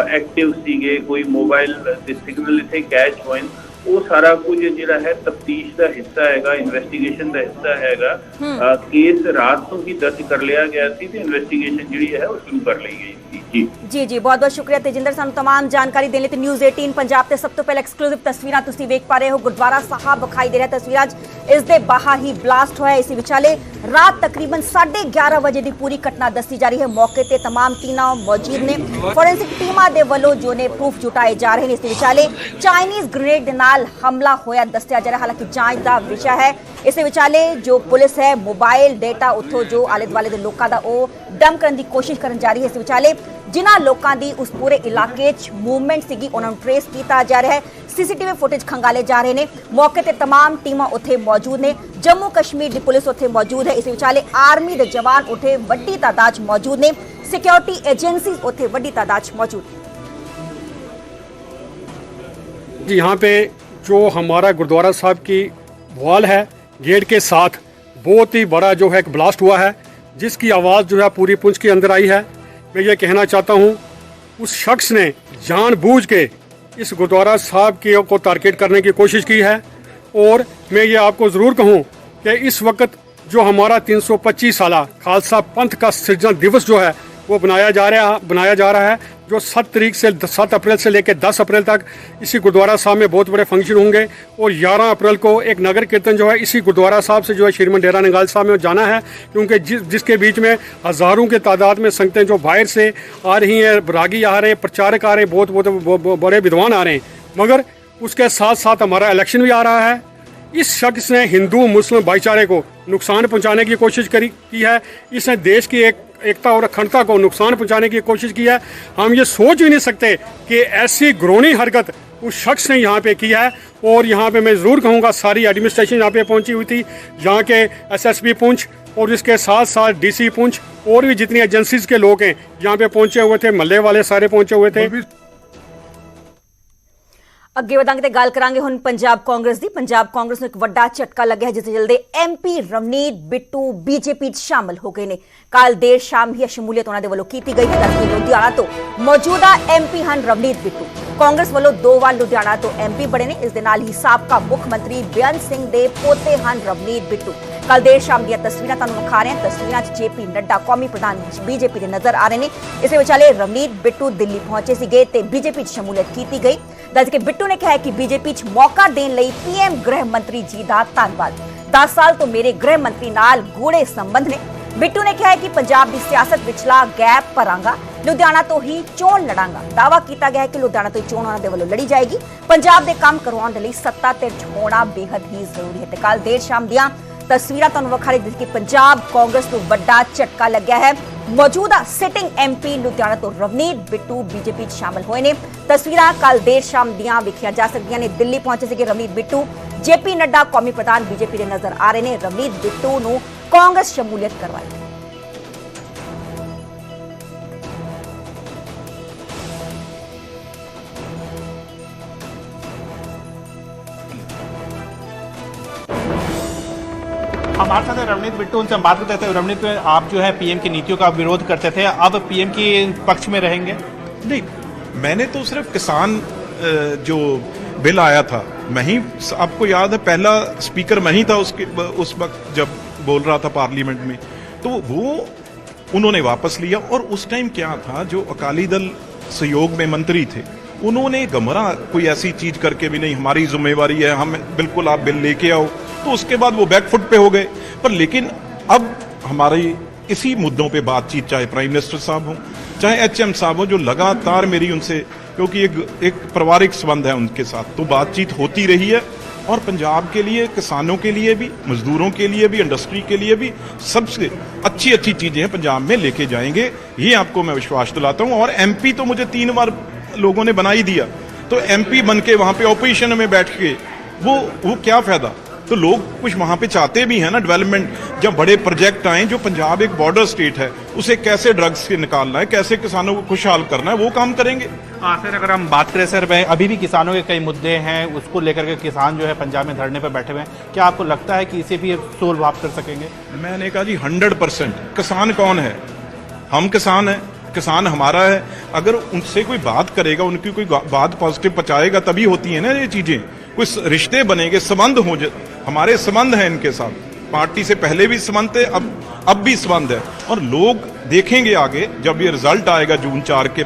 ਐਕਟਿਵ ਸੀਗੇ ਕੋਈ ਮੋਬਾਈਲ ਦੇ ਸਿਗਨਲ ਇੱਥੇ ਕੈਚ ਹੋਏ ਉਹ ਸਾਰਾ ਕੁਝ ਜਿਹੜਾ ਹੈ ਤਫਤੀਸ਼ ਦਾ ਹਿੱਸਾ ਹੈਗਾ ਇਨਵੈਸਟੀਗੇਸ਼ਨ ਦਾ ਹਿੱਸਾ ਹੈਗਾ ਅ, ਕੇਸ ਰਾਤ ਤੋਂ ਹੀ ਦਰਜ ਕਰ ਲਿਆ ਗਿਆ ਸੀ ਤੇ ਇਨਵੈਸਟੀਗੇਸ਼ਨ ਜਿਹੜੀ ਹੈ ਉਹ ਸ਼ੁਰੂ ਕਰ ਲਈ ਗਈ ਸੀ ਜੀ ਜੀ ਜੀ ਬਹੁਤ ਬਹੁਤ ਸ਼ੁਕਰੀਆ ਤੇਜਿੰਦਰ ਸਾਨੂੰ तमाम ਜਾਣਕਾਰੀ ਦੇਣ ਲਈ ਤੇ ਨਿਊਜ਼ 18 ਪੰਜਾਬ ਤੇ ਸਭ ਤੋਂ ਪਹਿਲਾਂ ਐਕਸਕਲੂਸਿਵ ਤਸਵੀਰਾਂ ਤੁਸੀਂ ਵੇਖ ਪਾ ਰਹੇ ਹੋ ਗੁਰਦੁਆਰਾ ਸਾਹਿਬ ਵਿਖਾਈ ਦੇ ਰਿਹਾ ਤਸਵੀਰਾਂ 'ਚ ਇਸ ਦੇ ਬਾਹਰ ਹੀ ਬਲਾਸਟ ਹੋਇਆ ਇਸੇ ਵਿਚਾਲੇ ਰਾਤ ਤਕਰੀਬਨ 11:30 ਵਜੇ ਦੀ ਪੂਰੀ ਘਟਨਾ ਦੱਸੀ ਜਾ ਰਹੀ ਹੈ ਮੌਕੇ ਤੇ तमाम ਟੀਮਾਂ ਮੌਜੂਦ ਨੇ ਫੋਰੈਂਸਿਕ ਟੀਮਾਂ ਦੇ ਵੱਲੋਂ ਜੋ ਨੇ ਪ੍ਰੂਫ ਜੁਟਾਏ ਜਾ ਰਹੇ ਨੇ ਇਸੇ ਵਿਚਾਲੇ ਚਾਈਨੀਜ਼ ਗ੍ਰੇਨੇਡ ਦੇ ਨਾਲ ਹਮਲਾ ਹੋਇਆ ਦੱਸਿਆ ਜਾ ਰਿਹਾ ਹਾਲਾਂਕਿ ਜਾਂਚ ਦਾ ਵਿਸ਼ਾ ਹੈ ਇਸੇ ਵਿਚਾਲੇ ਜੋ ਪੁਲਿਸ ਹੈ ਮੋਬਾਈਲ ਡੇਟਾ ਉੱਥੋਂ ਜੋ ਆਲੇ ਦੁਆਲੇ ਦੇ ਲੋਕਾਂ ਦਾ ਉਹ ਡੰਪ ਕਰਨ ਦੀ ਕੋਸ਼ਿਸ਼ ਕਰਨ ਜਾ ਰਹੀ ਹੈ ਇਸ ਵਿਚਾਲੇ ਜਿਨ੍ਹਾਂ ਲੋਕਾਂ ਦੀ ਉਸ ਪੂਰੇ ਇਲਾਕੇ 'ਚ ਮੂਵਮੈਂਟ ਸੀਗੀ ਉਹਨਾਂ ਨੂੰ ਟਰੇਸ ਕੀਤਾ ਜਾ ਰਿਹਾ ਹੈ ਸੀਸੀਟੀਵੀ ਫੁਟੇਜ ਖੰਗਾਲੇ ਜਾ ਰਹੇ ਨੇ ਮੌਕੇ ਤੇ तमाम ਟੀਮਾਂ ਉੱਥੇ ਮੌਜੂਦ ਨੇ ਜੰਮੂ ਕਸ਼ਮੀਰ ਦੀ ਪੁਲਿਸ ਉੱਥੇ ਮੌਜੂਦ ਹੈ ਇਸ ਵਿਚਾਲੇ ਆਰਮੀ ਦੇ ਜਵਾਨ ਉੱਥੇ ਵੱਡੀ ਤਾਦਾਦ 'ਚ ਮੌਜੂਦ ਨੇ ਸਿਕਿਉਰਿਟੀ ਏਜੰਸੀਜ਼ ਉੱਥੇ ਵੱਡੀ ਤਾਦਾਦ 'ਚ ਮੌਜੂਦ ਨੇ जी यहाँ पे जो हमारा गुरुद्वारा साहब की वॉल है, गेट के साथ, बहुत ही बड़ा जो है एक ब्लास्ट हुआ है, जिसकी आवाज़ जो है पूरी पुंछ के अंदर आई है। मैं ये कहना चाहता हूँ, उस शख्स ने जानबूझ के इस गुरुद्वारा साहब के को टारगेट करने की कोशिश की है। और मैं ये आपको ज़रूर कहूँ कि इस वक्त जो हमारा 325 साल खालसा पंथ का सृजन दिवस जो है, वो बनाया जा रहा, बनाया जा रहा है। जो सात तारीख से, सात अप्रैल से लेकर दस अप्रैल तक इसी गुरुद्वारा साहब में बहुत बड़े फ़ंक्शन होंगे। और ग्यारह अप्रैल को एक नगर कीर्तन जो है, इसी गुरुद्वारा साहब से जो है श्रीमन डेरा नंगाल साहब में जाना है। क्योंकि जिस, जिसके बीच में हज़ारों के तादाद में संगतें जो बाहर से आ रही हैं, रागी आ रहे हैं, प्रचारक आ रहे हैं, बहुत बहुत बड़े विद्वान आ रहे हैं। मगर उसके साथ साथ हमारा इलेक्शन भी आ रहा है। इस शख्स ने हिंदू, मुस्लिम भाईचारे को नुकसान पहुँचाने की कोशिश करी, की है। इसने देश की एक एकता और अखंडता को नुकसान पहुँचाने की कोशिश की है। हम ये सोच भी नहीं सकते कि ऐसी घृणी हरकत उस शख्स ने यहाँ पे की है। और यहाँ पे मैं ज़रूर कहूँगा, सारी एडमिनिस्ट्रेशन यहाँ पे पहुँची हुई थी यहाँ के एसएसपी पुंछ और इसके साथ साथ डीसी पुंछ और भी जितनी एजेंसीज के लोग हैं, यहाँ पे पहुँचे हुए थे, मल्ले वाले सारे पहुँचे हुए थे। ਅੱਗੇ ਵਧਾਂਗੇ ਤੇ ਗੱਲ ਕਰਾਂਗੇ ਹੁਣ ਪੰਜਾਬ ਕਾਂਗਰਸ ਦੀ। ਪੰਜਾਬ ਕਾਂਗਰਸ ਨੂੰ ਇੱਕ ਵੱਡਾ ਝਟਕਾ ਲੱਗਿਆ ਹੈ, ਜਿਸ ਦੇ ਚਲਦੇ ਐਮਪੀ ਰਵਨੀਤ, ਬਿੱਟੂ ਬੀਜੇਪੀ 'ਚ ਸ਼ਾਮਲ ਹੋ ਗਏ ਨੇ। ਕੱਲ ਦੇਰ ਸ਼ਾਮ ਹੀ ਸ਼ਮੂਲੀਅਤ ਉਹਨਾਂ ਦੇ ਵੱਲੋਂ ਕੀਤੀ ਗਈ ਹੈ। ਕਿ ਲੁਧਿਆਣਾ ਤੋਂ ਮੌਜੂਦਾ ਐਮਪੀ ਹਨ ਰਵਨੀਤ, ਬਿੱਟੂ। ਕਾਂਗਰਸ ਵੱਲੋਂ ਦੋ ਵਾਰ ਲੁਧਿਆਣਾ ਤੋਂ ਐਮਪੀ ਬਣੇ ਨੇ। ਇਸ ਦੇ ਨਾਲ ਹੀ ਸਾਬਕਾ ਮੁੱਖ ਮੰਤਰੀ ਬੇਅੰਤ ਸਿੰਘ ਦੇ ਪੋਤੇ ਹਨ ਰਵਨੀਤ, ਬਿੱਟੂ। ਕੱਲ ਦੇਰ ਸ਼ਾਮ ਦੀਆਂ ਤਸਵੀਰਾਂ ਤੁਹਾਨੂੰ ਵਿਖਾ ਰਹੇ ਹਾਂ। ਤਸਵੀਰਾਂ 'ਚ ਜੇਪੀ ਨੱਡਾ, ਕੌਮੀ ਪ੍ਰਧਾਨ ਬੀਜੇਪੀ ਦੇ ਨਜ਼ਰ ਆ ਰਹੇ ਨੇ। ਇਸੇ ਵਿਚਾਲੇ ਰਵਨੀਤ, ਬਿੱਟੂ ਦਿੱਲੀ ਪਹੁੰਚੇ ਸੀਗੇ ਤੇ ਬੀਜੇਪੀ 'ਚ ਸ਼ਮੂਲੀਅਤ ਕੀਤੀ ਗਈ। ਦੱਸ ਕੇ ਬਿੱਟੂ ਨੇ ਕਿਹਾ ਹੈ ਕਿ ਬੀਜੇਪੀ 'ਚ ਮੌਕਾ ਦੇਣ ਲਈ ਪੀਐਮ ਗ੍ਰਹਿ ਮੰਤਰੀ ਜੀ ਦਾ ਧੰਨਵਾਦ 10 ਸਾਲ ਤੋਂ ਮੇਰੇ ਗ੍ਰਹਿ ਮੰਤਰੀ ਨਾਲ ਗੂੜੇ ਸੰਬੰਧ ਨੇ ਬਿੱਟੂ ਨੇ ਕਿਹਾ ਹੈ ਕਿ ਪੰਜਾਬ ਦੀ ਸਿਆਸਤ ਵਿਚਲਾ ਗੈਪ ਭਰਾਂਗਾ ਲੁਧਿਆਣਾ ਤੋਂ ਹੀ ਚੋਣ ਲੜਾਂਗਾ ਦਾਵਾ ਕੀਤਾ ਗਿਆ ਹੈ ਕਿ ਲੁਧਿਆਣਾ ਤੋਂ ਹੀ ਚੋਣ ਉਹਨਾਂ ਦੇ ਵੱਲੋਂ ਲੜੀ ਜਾਏਗੀ ਪੰਜਾਬ ਦੇ ਕੰਮ ਕਰਵਾਉਣ ਦੇ ਲਈ ਸੱਤਾ ਤੇ ਹੋਣਾ ਬੇहद ਹੀ ਜ਼ਰੂਰੀ ਹੈ ਤੇ ਕੱਲ ਦੇਰ ਸ਼ਾਮ ਦੀਆਂ ਤਸਵੀਰਾਂ ਤੁਹਾਨੂੰ ਵਿਖਾਈ ਜਿਸ ਕਿ ਪੰਜਾਬ ਕਾਂਗਰਸ ਨੂੰ ਵੱਡਾ ਝਟਕਾ ਲੱਗਿਆ ਹੈ ਮੌਜੂਦਾ ਸਿਟਿੰਗ ਐਮਪੀ ਲੁਧਿਆਣਾ ਤੋਂ ਰਵਨੀਤ ਬਿੱਟੂ ਬੀਜੇਪੀ 'ਚ ਸ਼ਾਮਲ ਹੋਏ ਨੇ ਤਸਵੀਰਾਂ ਕੱਲ ਦੇਰ ਸ਼ਾਮ ਦੀਆਂ ਵੇਖੀਆਂ ਜਾ ਸਕਦੀਆਂ ਨੇ ਦਿੱਲੀ ਪਹੁੰਚੇ ਸੀਗੇ ਰਵਨੀਤ ਬਿੱਟੂ ਜੇਪੀ ਨੱਡਾ ਕੌਮੀ ਪ੍ਰਧਾਨ ਬੀਜੇਪੀ ਦੇ ਨਜ਼ਰ ਆ ਰਹੇ ਨੇ ਰਵਨੀਤ ਬਿੱਟੂ ਨੂੰ ਕਾਂਗਰਸ ਸ਼ਮੂਲੀਅਤ ਕਰਵਾਈ हमारे साथ रवनीत बिट्टू, उनसे हम बात करते थे। रवनीत आप जो है पीएम की नीतियों का विरोध करते थे। अब पीएम की पक्ष में रहेंगे। नहीं, मैंने तो सिर्फ़ किसान जो बिल आया था, मैं ही, आपको याद है, पहला स्पीकर मैं ही था उसके, उस वक्त जब बोल रहा था पार्लियामेंट में। तो वो उन्होंने वापस लिया और उस टाइम क्या था, जो अकाली दल सहयोग में मंत्री थे, उन्होंने गमरा कोई ऐसी चीज़ करके भी नहीं, हमारी जिम्मेवारी है, हम बिल्कुल आप बिल लेके आओ। तो उसके बाद वो बैकफुट पे हो गए। पर लेकिन अब हमारी इसी मुद्दों पे बातचीत, चाहे प्राइम मिनिस्टर साहब हो, चाहे एचएम साहब हो, जो लगातार मेरी उनसे, क्योंकि एक एक पारिवारिक संबंध है उनके साथ तो बातचीत होती रही है। और पंजाब के लिए, किसानों के लिए भी, मजदूरों के लिए भी इंडस्ट्री के लिए भी सबसे अच्छी अच्छी चीज़ें पंजाब में लेके जाएँगे। ये आपको मैं विश्वास दिलाता हूँ। और एमपी तो मुझे तीन बार लोगों ने बना ही दिया। तो एमपी बन के वहाँ पे ऑपोजिशन में बैठ के, वो वो क्या फ़ायदा? तो लोग कुछ वहाँ पे चाहते भी हैं ना डेवलपमेंट जब बड़े प्रोजेक्ट आए जो पंजाब एक बॉर्डर स्टेट है उसे कैसे ड्रग्स से निकालना है कैसे किसानों को खुशहाल करना है वो काम करेंगे। हाँ सर अगर हम बात करें सर भाई अभी भी किसानों के कई मुद्दे हैं उसको लेकर के किसान जो है पंजाब में धरने पर बैठे हुए हैं। क्या आपको लगता है कि इसे भी सोल्व आप कर सकेंगे? मैंने कहा जी हंड्रेड परसेंट किसान कौन है? हम किसान हैं किसान हमारा है। अगर उनसे कोई बात करेगा उनकी कोई बात पॉजिटिव पहुंचाएगा तभी होती है ना ये चीज़ें। कोई स- रिश्ते बनेंगे संबंध हो हमारे संबंध हैं इनके साथ। पार्टी से पहले भी संबंध थे अब अब भी संबंध है। और लोग देखेंगे आगे जब ये रिज़ल्ट आएगा जून चार के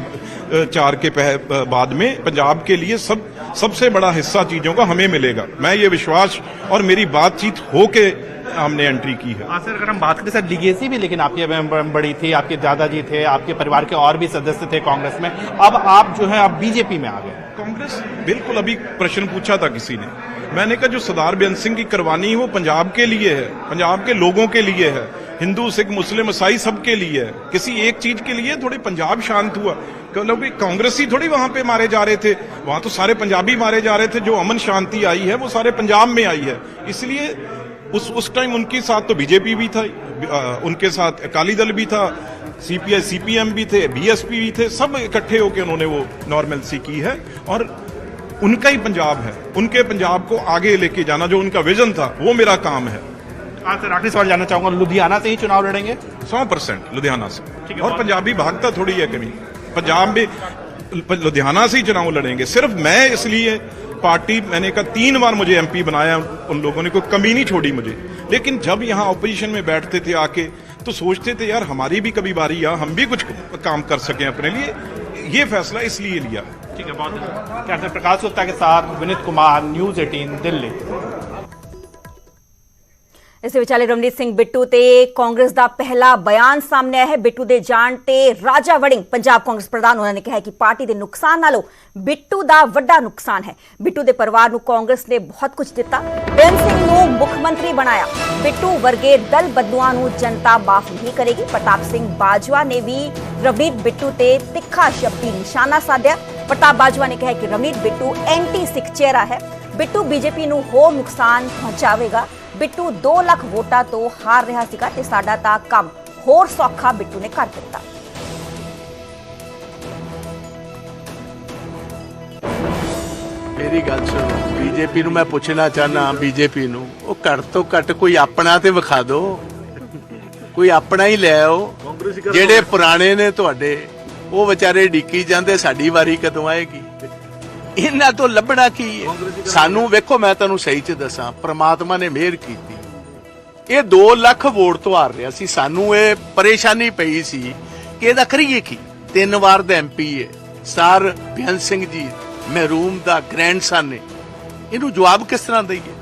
चार के पह- बाद में पंजाब के लिए सब सबसे बड़ा हिस्सा चीज़ों का हमें मिलेगा। मैं ये विश्वास और मेरी बातचीत हो के हमने एंट्री की है। हाँ सर अगर हम बात करें सर लीगेसी भी लेकिन आपकी बड़ी थी आपके दादाजी थे आपके परिवार के और भी सदस्य थे कांग्रेस में। अब आप जो है आप बीजेपी में आ गए। कांग्रेस बिल्कुल अभी प्रश्न पूछा था किसी ने। मैंने कहा, जो सरदार बेअंत सिंह की करवानी है, वो पंजाब के लिए है, पंजाब के लोगों के लिए है, हिंदू, सिख, मुस्लिम, ईसाई सबके लिए है। किसी एक चीज़ के लिए थोड़ी पंजाब शांत हुआ। क्योंकि कांग्रेस थोड़ी वहाँ पे मारे जा रहे थे। वहाँ तो सारे पंजाबी मारे जा रहे थे, जो अमन शांति आई है, वो सारे पंजाब में आई है। इसलिए उस उस टाइम उनके साथ तो बीजेपी भी था उनके साथ अकाली दल भी था, सीपीआई, सीपीएम भी थे, बीएसपी भी थे, सब इकट्ठे होकर उन्होंने वो नॉर्मलसी की है। और उनका ही पंजाब है। उनके पंजाब को आगे लेके जाना जो उनका विजन था वो मेरा काम है। हाँ सर आखिरी सवाल जानना चाहूँगा। लुधियाना से ही चुनाव लड़ेंगे? सौ परसेंट लुधियाना से। और पंजाबी भागता थोड़ी है कभी पंजाब में लुधियाना से ही चुनाव लड़ेंगे। सिर्फ़ मैं इसलिए पार्टी मैंने कहा तीन बार मुझे एमपी बनाया उन लोगों ने कोई कमी नहीं छोड़ी मुझे। लेकिन जब यहाँ ऑपोजिशन में बैठते थे आके तो सोचते थे यार हमारी भी कभी बारी या हम भी कुछ काम कर सकें अपने लिए। ये फैसला इसलिए लिया। ठीक है बहुत क्या सर प्रकाश गुप्ता के साथ विनीत कुमार न्यूज 18 दिल्ली ਇਸੇ ਵਿਚਾਲੇ ਰਮਨੀਤ ਸਿੰਘ ਬਿੱਟੂ ਤੇ ਕਾਂਗਰਸ ਦਾ ਪਹਿਲਾ ਬਿਆਨ ਸਾਹਮਣੇ ਆਇਆ ਹੈ ਬਿੱਟੂ ਦੇ ਜਾਣ ਤੇ ਰਾਜਾ ਵੜਿੰਗ ਪੰਜਾਬ ਕਾਂਗਰਸ ਪ੍ਰਧਾਨ ਉਹਨਾਂ ਨੇ ਕਿਹਾ ਹੈ ਕਿ ਪਾਰਟੀ ਦੇ ਨੁਕਸਾਨ ਨਾਲੋਂ ਬਿੱਟੂ ਦਾ ਵੱਡਾ ਨੁਕਸਾਨ ਹੈ ਬਿੱਟੂ ਦੇ ਪਰਿਵਾਰ ਨੂੰ ਕਾਂਗਰਸ ਨੇ ਬਹੁਤ ਕੁਝ ਦਿੱਤਾ ਬੇਅੰਤ ਸਿੰਘ ਨੂੰ ਮੁੱਖ ਮੰਤਰੀ ਬਣਾਇਆ ਬਿੱਟੂ ਵਰਗੇ ਦਲ ਬਦਲੂਆਂ ਨੂੰ ਜਨਤਾ ਮਾਫ ਨਹੀਂ ਕਰੇਗੀ ਪ੍ਰਤਾਪ ਸਿੰਘ ਬਾਜਵਾ ਨੇ ਵੀ ਰਵਨੀਤ ਬਿੱਟੂ ਤੇ ਤਿੱਖਾ ਸ਼ਬਦੀ ਨਿਸ਼ਾਨਾ ਸਾਧਿਆ ਪ੍ਰਤਾਪ ਬਾਜਵਾ ਨੇ ਕਿਹਾ ਕਿ ਰਵਨੀਤ ਬਿੱਟੂ ਐਂਟੀ ਸਿੱਖ ਚਿਹਰਾ ਹੈ। ਬਿੱਟੂ ਬੀਜੇਪੀ ਨੂੰ ਹੋਰ ਨੁਕਸਾਨ ਪਹੁੰਚਾਵੇਗਾ। ਬਿੱਟੂ 2 ਲੱਖ ਵੋਟਾਂ ਤੋਂ ਹਾਰ ਰਿਹਾ ਸੀਗਾ ਤੇ ਸਾਡਾ ਤਾਂ ਕੰਮ ਹੋਰ ਸੌਖਾ ਬਿੱਟੂ ਨੇ ਕਰ ਦਿੱਤਾ। ਮੇਰੀ ਗੱਲ ਸੁਣੋ ਬੀਜੇਪੀ ਨੂੰ ਮੈਂ ਪੁੱਛਣਾ ਚਾਹਨਾ ਬੀਜੇਪੀ ਨੂੰ। ਉਹ ਘੱਟ ਤੋਂ ਘੱਟ ਕੋਈ ਆਪਣਾ ਤੇ ਵਿਖਾ ਦਿਓ। ਕੋਈ ਆਪਣਾ ਹੀ ਲੈ ਆਓ। ਜਿਹੜੇ ਪੁਰਾਣੇ ਨੇ ਤੁਹਾਡੇ ਉਹ ਵਿਚਾਰੇ ਢਿੱਕੀ ਜਾਂਦੇ, ਸਾਡੀ ਵਾਰੀ ਕਦੋਂ ਆਏਗੀ? ਇਹਨਾਂ ਤੋਂ ਲੱਭਣਾ ਕੀ ਹੈ? ਸਾਨੂੰ ਵੇਖੋ, ਮੈਂ ਤੁਹਾਨੂੰ ਸਹੀ ਚ ਦੱਸਾਂ, ਪ੍ਰਮਾਤਮਾ ਨੇ ਮਿਹਰ ਕੀਤੀ। ਇਹ 2 ਲੱਖ ਵੋਟ ਤੋਂ ਹਾਰ ਰਿਹਾ ਸੀ। ਸਾਨੂੰ ਇਹ ਪਰੇਸ਼ਾਨੀ ਪਈ ਸੀ ਕਿ ਇਹਦਾ ਕਰੀਏ ਕੀ? ਤਿੰਨ ਵਾਰ ਦਾ ਐਮਪੀ ਹੈ ਸਰ ਬਿਆਨ ਸਿੰਘ ਜੀ, ਮਹਿਰੂਮ ਦਾ ਗ੍ਰੈਂਡਸਨ ਹੈ ਇਹਨੂੰ ਜਵਾਬ ਕਿਸ ਤਰ੍ਹਾਂ ਦਈਏ?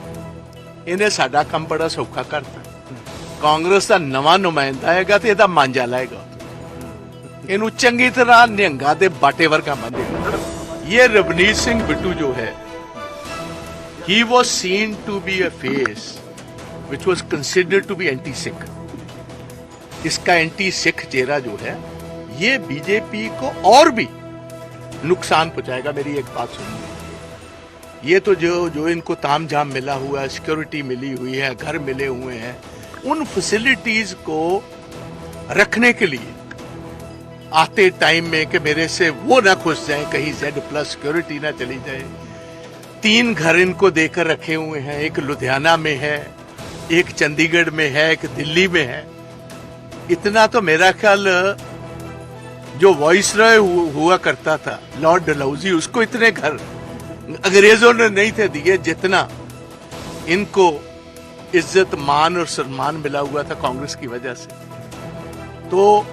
ਇਹਨੇ ਸਾਡਾ ਕੰਮ ਬੜਾ ਸੌਖਾ ਕਰਤਾ। ਕਾਂਗਰਸ ਦਾ ਨਵਾਂ ਨੁਮਾਇੰਦਾ ਆਏਗਾ ਤੇ ਇਹਦਾ ਮਾਂਜਾ ਲਾਏਗਾ। ਇਹਨੂੰ ਚੰਗੀ ਤਰ੍ਹਾਂ ਨਿਹੰਗਾ ਦੇ ਬਾਟੇ ਵਰਗਾ ਬੰਦੇਗਾ ਇਹ ਰਵਨੀਤ ਸਿੰਘ ਬਿੱਟੂ ਜੋ ਹੈ he was seen to be a face which was considered to be anti-Sikh. इसका एंटी सिख चेहरा जो है ये बीजेपी को और भी नुकसान पहुंचाएगा मेरी एक बात सुनिए ये तो जो जो इनको ताम झाम मिला हुआ है सिक्योरिटी मिली हुई है घर मिले हुए हैं उन फैसिलिटीज को रखने के लिए आते टाइम में कि मेरे से वो ना खुश जाए, कहीं जेड प्लस सिक्योरिटी ना चली जाए। तीन घर इनको देकर रखे हुए हैं, एक लुधियाना में है, एक चंडीगढ़ में है, एक दिल्ली में है। इतना तो मेरा ख्याल, जो वॉइस रॉय हुआ करता था। लॉर्ड डलहौजी उसको इतने घर अंग्रेज़ों ने नहीं थे दिए जितना इनको इज़्ज़त, मान और सम्मान मिला हुआ था कांग्रेस की वजह से। तो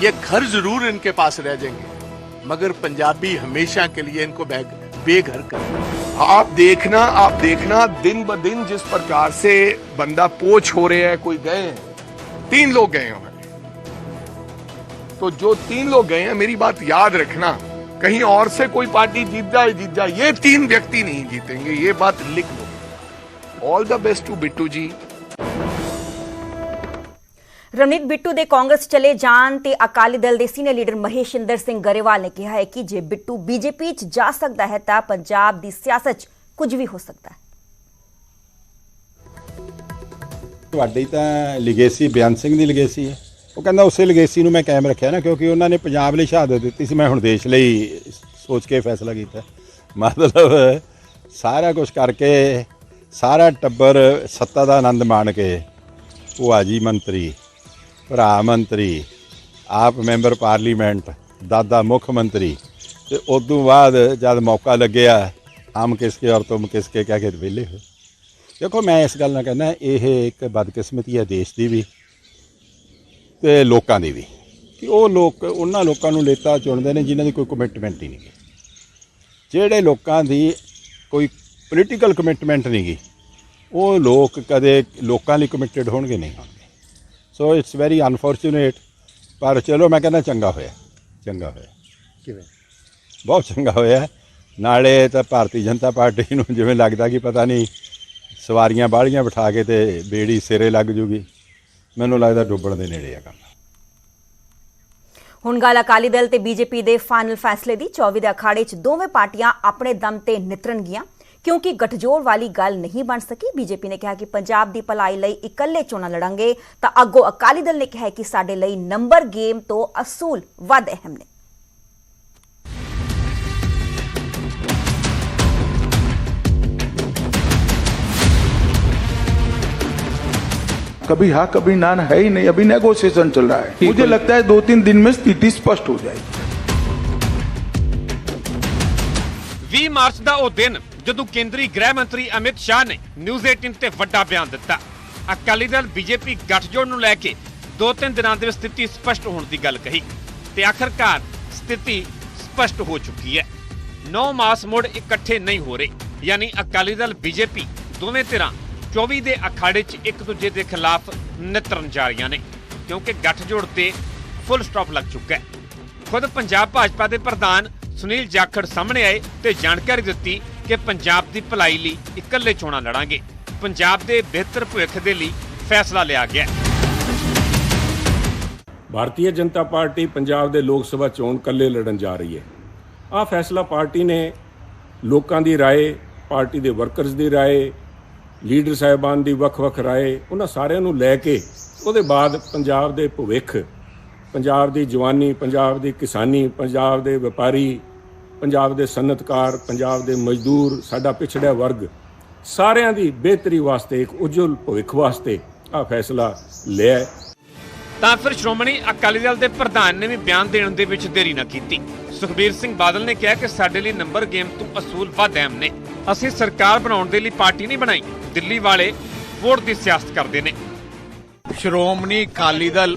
ये घर ज़रूर इनके पास रह जाएँगे, मगर पंजाबी हमेशा के लिए इनको बेघर कर। आप देखना आप देखना, दिन ब दिन जिस प्रकार से बंदा पोच हो रहे हैं, कोई गए हैं, तीन लोग गए हैं तो जो तीन लोग गए हैं, मेरी बात याद रखना, कहीं और से कोई पार्टी जीत जाए जीत जाए, ये तीन व्यक्ति नहीं जीतेंगे, ये बात लिख लो। All the best to Bittu ji. Ravneet Bittu ਦੇ ਕਾਂਗਰਸ ਚਲੇ ਜਾਣ ਤੇ ਅਕਾਲੀ ਦਲ ਦੇ ਸੀਨੀਅਰ ਲੀਡਰ ਮਹੇਸ਼ਿੰਦਰ ਸਿੰਘ ਗਰੇਵਾਲ ਨੇ ਕਿਹਾ ਹੈ ਕਿ ਜੇ ਬਿੱਟੂ ਬੀਜੇਪੀ 'ਚ ਜਾ ਸਕਦਾ ਹੈ ਤਾਂ ਪੰਜਾਬ ਦੀ ਸਿਆਸਤ 'ਚ ਕੁਝ ਵੀ ਹੋ ਸਕਦਾ ਹੈ। ਤੁਹਾਡੀ ਤਾਂ ਲਿਗੇਸੀ ਬਿਆਨ ਸਿੰਘ ਦੀ ਲਿਗੇਸੀ ਹੈ। ਉਹ ਕਹਿੰਦਾ ਉਸੇ ਲਿਗੇਸੀ ਨੂੰ ਮੈਂ ਕਾਇਮ ਰੱਖਿਆ ਨਾ, ਕਿਉਂਕਿ ਉਹਨਾਂ ਨੇ ਪੰਜਾਬ ਲਈ ਸ਼ਹਾਦਤ ਦਿੱਤੀ ਸੀ। ਮੈਂ ਹੁਣ ਦੇਸ਼ ਲਈ ਸੋਚ ਕੇ ਫੈਸਲਾ ਕੀਤਾ। ਮਤਲਬ ਸਾਰਾ ਕੁਝ ਕਰਕੇ ਸਾਰਾ ਟੱਬਰ ਸੱਤਾ ਦਾ ਆਨੰਦ ਮਾਣ ਕੇ ਉਹ ਆ ਜੀ ਮੰਤਰੀ ਭਰਾ ਮੰਤਰੀ, ਆਪ ਮੈਂਬਰ ਪਾਰਲੀਮੈਂਟ, ਦਾਦਾ ਮੁੱਖ ਮੰਤਰੀ, ਤੇ ਉਦੋਂ ਬਾਅਦ ਜਦ ਮੌਕਾ ਲੱਗਿਆ, ਹਮ ਕਿਸਕੇ ਔਰ ਤੁਮ ਕਿਸਕੇ ਕਹਿ ਕੇ ਵਿਹਲੇ ਹੋਏ। ਦੇਖੋ, ਮੈਂ ਇਸ ਗੱਲ ਨਾਲ ਕਹਿੰਦਾ, ਇਹ ਇੱਕ ਬਦਕਿਸਮਤੀ ਹੈ ਦੇਸ਼ ਦੀ ਵੀ ਤੇ ਲੋਕਾਂ ਦੀ ਵੀ, ਕਿ ਉਹ ਲੋਕ, ਉਹਨਾਂ ਲੋਕਾਂ ਨੂੰ ਨੇਤਾ ਚੁਣਦੇ ਨੇ ਜਿਨ੍ਹਾਂ ਦੀ ਕੋਈ ਕਮਿਟਮੈਂਟ ਹੀ ਨਹੀਂ ਗੀ। ਜਿਹੜੇ ਲੋਕਾਂ ਦੀ ਕੋਈ ਪੋਲੀਟੀਕਲ ਕਮਿਟਮੈਂਟ ਨਹੀਂ ਗੀ, ਉਹ ਲੋਕ ਕਦੇ ਲੋਕਾਂ ਲਈ ਕਮਿਟਡ ਹੋਣਗੇ ਨਹੀਂ। ਹੋਣਗੇ ਸੋ ਇਟਸ ਵੈਰੀ ਅਨਫੋਰਚੂਨੇਟ ਪਰ ਚਲੋ ਮੈਂ ਕਹਿੰਦਾ ਚੰਗਾ ਹੋਇਆ ਚੰਗਾ ਹੋਇਆ। ਕਿਵੇਂ? ਬਹੁਤ ਚੰਗਾ ਹੋਇਆ। ਨਾਲੇ ਤਾਂ ਭਾਰਤੀ ਜਨਤਾ ਪਾਰਟੀ ਨੂੰ ਜਿਵੇਂ ਲੱਗਦਾ ਕਿ ਪਤਾ ਨਹੀਂ ਸਵਾਰੀਆਂ ਬਾਹਲੀਆਂ ਬਿਠਾ ਕੇ ਤੇ ਬੇੜੀ ਸਿਰੇ ਲੱਗ ਜੂਗੀ। ਮੈਨੂੰ ਲੱਗਦਾ ਡੁੱਬਣ ਦੇ ਨੇੜੇ ਆ ਕੰਮ। ਹੁਣ ਗੱਲ ਅਕਾਲੀ ਦਲ ਤੇ ਬੀਜੇਪੀ ਦੇ ਫਾਈਨਲ ਫੈਸਲੇ ਦੀ। 24 ਦੇ ਅਖਾੜੇ 'ਚ ਦੋਵੇਂ ਪਾਰਟੀਆਂ ਆਪਣੇ ਦਮ ਤੇ ਨਿਤਰਨਗੀਆਂ। ਕਿਉਂਕਿ ਗਠਜੋੜ ਵਾਲੀ ਗੱਲ ਨਹੀਂ ਬਣ ਸਕੀ ਬੀਜੇਪੀ ਨੇ ਕਿਹਾ ਕਿ ਪੰਜਾਬ ਦੀ ਭਲਾਈ ਲਈ ਇਕੱਲੇ ਚੋਣਾਂ ਲੜਾਂਗੇ ਤਾਂ ਅੱਗੋਂ ਅਕਾਲੀ ਦਲ ਨੇ ਕਿਹਾ ਕਿ ਸਾਡੇ ਲਈ ਨੰਬਰ ਗੇਮ ਤੋਂ ਅਸੂਲ ਵੱਧ ਅਹਿਮ ਨੇ कभी हाँ कभी ना है ही नहीं अभी नेगोशिएशन चल रहा है मुझे लगता है दो तीन दिन में स्थिति स्पष्ट हो जाएगी 20 ਮਾਰਚ ਦਾ ਉਹ ਦਿਨ ਜਦੋਂ ਕੇਂਦਰੀ ਗ੍ਰਹਿ ਮੰਤਰੀ ਅਮਿਤ ਸ਼ਾਹ ਨੇ ਨਿਊਜ਼ 18 ਤੇ ਵੱਡਾ ਬਿਆਨ ਦਿੱਤਾ। ਅਕਾਲੀ ਦਲ, ਬੀਜੇਪੀ ਗੱਠਜੋੜ ਨੂੰ ਲੈ ਕੇ ਦੋ ਤਿੰਨ ਦਿਨਾਂ ਦੇ ਵਿੱਚ ਸਥਿਤੀ ਸਪਸ਼ਟ ਹੋਣ ਦੀ ਗੱਲ ਕਹੀ ਤੇ ਆਖਰਕਾਰ ਸਥਿਤੀ ਸਪਸ਼ਟ ਹੋ ਚੁੱਕੀ ਹੈ। ਨੌ ਮਾਸ ਮੁੜ ਇਕੱਠੇ ਨਹੀਂ ਹੋ ਰਹੇ, ਯਾਨੀ ਅਕਾਲੀ ਦਲ, ਬੀਜੇਪੀ ਦੋਵੇਂ ਧਿਰਾਂ 24 ਦੇ ਅਖਾੜੇ 'ਚ ਇੱਕ ਦੂਜੇ ਦੇ ਖਿਲਾਫ ਨਿਤਰਨ ਜਾ ਰਹੀਆਂ ਨੇ, ਕਿਉਂਕਿ ਗੱਠਜੋੜ ਤੇ ਫੁੱਲ ਸਟਾਪ ਲੱਗ ਚੁੱਕਾ ਹੈ। ਖੁਦ ਪੰਜਾਬ ਭਾਜਪਾ ਦੇ ਪ੍ਰਧਾਨ ਸੁਨੀਲ ਜਾਖੜ ਸਾਹਮਣੇ ਆਏ ਤੇ ਜਾਣਕਾਰੀ ਦਿੱਤੀ ਕਿ ਪੰਜਾਬ ਦੀ ਭਲਾਈ ਲਈ ਇਕੱਲੇ ਚੋਣਾਂ ਲੜਾਂਗੇ ਪੰਜਾਬ ਦੇ ਬਿਹਤਰ ਭਵਿੱਖ ਦੇ ਲਈ ਫੈਸਲਾ ਲਿਆ ਗਿਆ ਹੈ। ਭਾਰਤੀ ਜਨਤਾ ਪਾਰਟੀ ਪੰਜਾਬ ਦੇ ਲੋਕ ਸਭਾ ਚੋਣ ਕੱਲੇ ਲੜਨ ਜਾ ਰਹੀ ਹੈ ਆਹ ਫੈਸਲਾ ਪਾਰਟੀ ਨੇ ਲੋਕਾਂ ਦੀ رائے ਪਾਰਟੀ ਦੇ ਵਰਕਰਸ ਦੀ رائے ਲੀਡਰ ਸਾਹਿਬਾਨ ਦੀ ਵੱਖ-ਵੱਖ رائے ਉਹਨਾਂ ਸਾਰਿਆਂ ਨੂੰ ਲੈ ਕੇ ਉਹਦੇ ਬਾਅਦ ਪੰਜਾਬ ਦੇ ਭਵਿੱਖ ਪੰਜਾਬ ਦੀ ਜਵਾਨੀ ਪੰਜਾਬ ਦੀ ਕਿਸਾਨੀ ਪੰਜਾਬ ਦੇ ਵਪਾਰੀ ਪੰਜਾਬ ਦੇ ਸਨਅਤਕਾਰ ਪੰਜਾਬ ਦੇ ਮਜ਼ਦੂਰ ਸਾਡਾ ਪਿਛੜਿਆ ਵਰਗ ਸਾਰਿਆਂ ਦੀ ਬਿਹਤਰੀ ਵਾਸਤੇ ਇੱਕ ਉਜਵਲ ਭਵਿੱਖ ਵਾਸਤੇ ਆਹ ਫੈਸਲਾ ਲਿਆ। ਤਾਂ ਫਿਰ ਸ਼੍ਰੋਮਣੀ ਅਕਾਲੀ ਦਲ ਦੇ ਪ੍ਰਧਾਨ ਨੇ ਵੀ ਬਿਆਨ ਦੇਣ ਦੇ ਵਿੱਚ ਦੇਰੀ ਨਾ ਕੀਤੀ। ਸੁਖਬੀਰ ਸਿੰਘ ਬਾਦਲ ਨੇ ਕਿਹਾ ਕਿ ਸਾਡੇ ਲਈ ਨੰਬਰ ਗੇਮ ਤੋਂ ਅਸੂਲ ਵੱਧ ਅਹਿਮ ਨੇ। ਅਸੀਂ ਸਰਕਾਰ ਬਣਾਉਣ ਦੇ ਲਈ ਪਾਰਟੀ ਨਹੀਂ ਬਣਾਈ ਦਿੱਲੀ ਵਾਲੇ ਵੋਟ ਦੀ ਸਿਆਸਤ ਕਰਦੇ ਨੇ। ਸ਼੍ਰੋਮਣੀ ਅਕਾਲੀ ਦਲ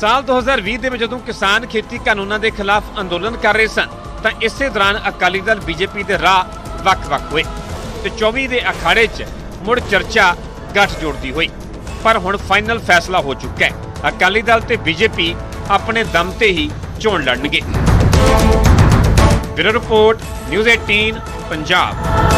ਸਾਲ 2020 ਦੇ ਵਿੱਚ ਜਦੋਂ ਕਿਸਾਨ ਖੇਤੀ ਕਾਨੂੰਨਾਂ ਦੇ ਖਿਲਾਫ ਅੰਦੋਲਨ ਕਰ ਰਹੇ ਸਨ, ਤਾਂ ਇਸੇ ਦੌਰਾਨ ਅਕਾਲੀ ਦਲ ਬੀਜੇਪੀ ਦੇ ਰਾਹ ਵੱਖ-ਵੱਖ ਹੋਏ ਤੇ 24 ਦੇ ਅਖਾੜੇ 'ਚ ਮੁੜ ਚਰਚਾ ਗੱਠ ਜੋੜਦੀ ਹੋਈ। ਪਰ ਹੁਣ ਫਾਈਨਲ ਫੈਸਲਾ ਹੋ ਚੁੱਕਾ ਹੈ। ਅਕਾਲੀ ਦਲ ਤੇ ਬੀਜੇਪੀ ਆਪਣੇ ਦਮ ਤੇ ਹੀ ਚੋਣ ਲੜਨਗੇ। Bureau report, news 18 Punjab.